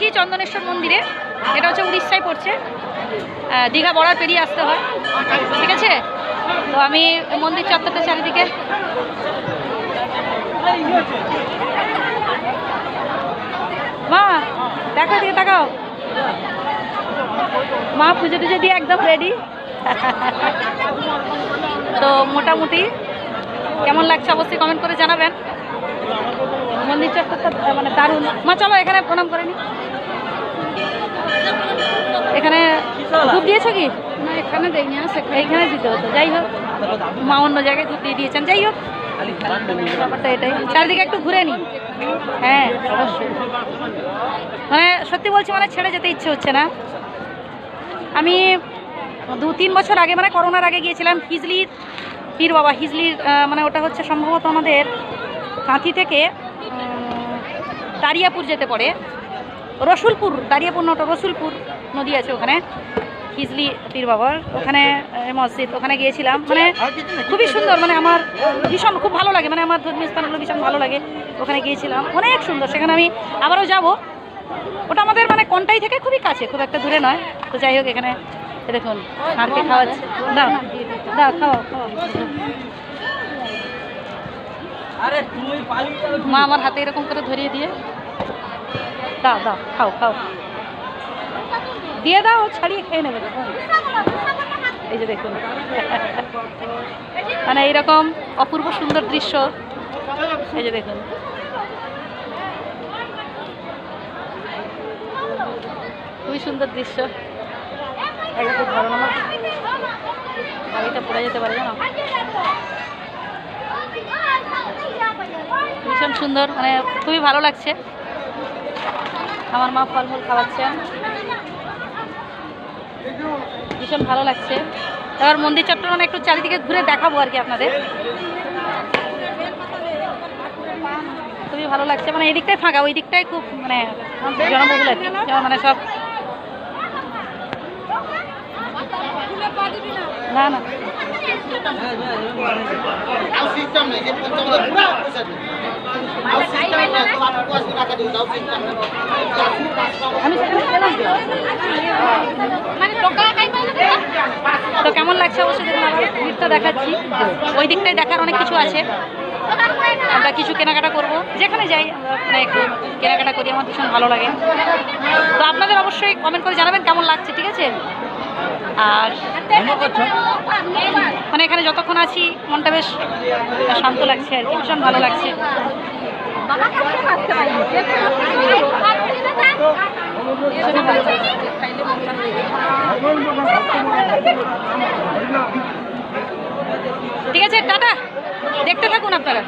আছি চন্দনেশ্বর মন্দিরে এটা হচ্ছে উড়িষ্যায় পড়ছে। দীঘা বড়ার পেরিয়ে আসতে হয়। ঠিক আছে? তো আমি মন্দির চত্বরটা চারিদিকে মা, দেখো দিকে তাকাও। মা, পুজো টুজো দিয়ে একদম রেডি তো মোটামুটি কেমন লাগছে অবশ্যই কমেন্ট করে জানাবেন। মন্দির চত্বরটা মানে দারুণ। মা, চলো এখানে প্রণাম করে নি। এখানে ধূপ দিয়েছ কি? না এখানে দেয়নি এইখানে দিতে হতো যাই হোক। মা অন্য জায়গায় ধূপ দিয়ে দিয়েছেন যাই হোক। ব্যাপারটা এটাই। চারিদিকে একটু ঘুরে নি। হ্যাঁ অবশ্যই। মানে সত্যি বলছি মানে ছেড়ে যেতে ইচ্ছে হচ্ছে না। আমি দু তিন বছর আগে মানে করোনার আগে গিয়েছিলাম হিজলির পীর বাবা হিজলির মানে ওটা হচ্ছে সম্ভবত আমাদের কাঁথি থেকে উম, দারিয়াপুর যেতে পড়ে। রসুলপুর দারিয়াপুর নটা, রসুলপুর নদী আছে ওখানে হিজলি পীর বাবার। ওখানে মসজিদ, ওখানে গিয়েছিলাম। মানে খুবই সুন্দর মানে আমার ভীষণ, খুব ভালো লাগে মানে আমার ধর্মীয় স্থানগুলো ভীষণ ভালো লাগে, ওখানে গিয়েছিলাম। অনেক সুন্দর, সেখানে আমি আবারও যাব। ওটা আমাদের মানে কোনটাই থেকে খুবই কাছে, খুব একটা দূরে নয়। তো যাই হোক, এখানে দেখুন ষাঁড়কে খাওয়াচ্ছে। দাও দাও, খাও খাও। মা আমার হাতে এরকম করে ধরিয়ে দিয়ে দাও দাও, খাও খাও। দিয়ে দাও, ছাড়িয়ে খেয়ে নেবে এই যে দেখুন। মানে এইরকম অপূর্ব সুন্দর দৃশ্য। এই যে দেখুন। খুবই সুন্দর দৃশ্য। না গাড়িটা পড়ে যেতে পারে, জানো? ভীষণ সুন্দর মানে খুবই ভালো লাগছে। আমার মা ফলমূল খাওয়াচ্ছেন। ভীষণ ভালো লাগছে। এবার মন্দির চত্বর মানে একটু চারিদিকে ঘুরে দেখাবো আর কি আপনাদের। খুবই ভালো লাগছে। মানে এই দিকটাই ফাঁকা, ওই দিকটাই খুব মানে জনবহুল আর কি। যেমন মানে সব না না। ଆଉ ସିଷ୍ଟମ ନାହିଁ ଯେ ପଞ୍ଚମ ପୁରା ପଇସା ଦିଅ ଆଉ ସିଷ୍ଟମ ନାହିଁ ତମ ଆଠକୁ ଆସିକି ଡାକା ଦେଉଛି ଆଉ ସିଷ୍ଟମ ନାହିଁ আমি সেখানে গেলাম তো। মানে টোকা খাই পাইলে তো কেমন লাগছে অবশ্যই দেখুন আবার ভিড়টা দেখাচ্ছি ওই দিকটায় দেখার অনেক কিছু আছে আমরা কিছু কেনাকাটা করব যেখানে যাই আমরা মানে একটু কেনাকাটা করি আমার ভীষণ ভালো লাগে তো আপনাদের অবশ্যই কমেন্ট করে জানাবেন কেমন লাগছে ঠিক আছে আর মানে এখানে যতক্ষণ আছি, মনটা বেশ শান্ত লাগছে আর কি, ভীষণ ভালো লাগছে। ঠিক আছে, টাটা। দেখতে থাকুন আপনারা।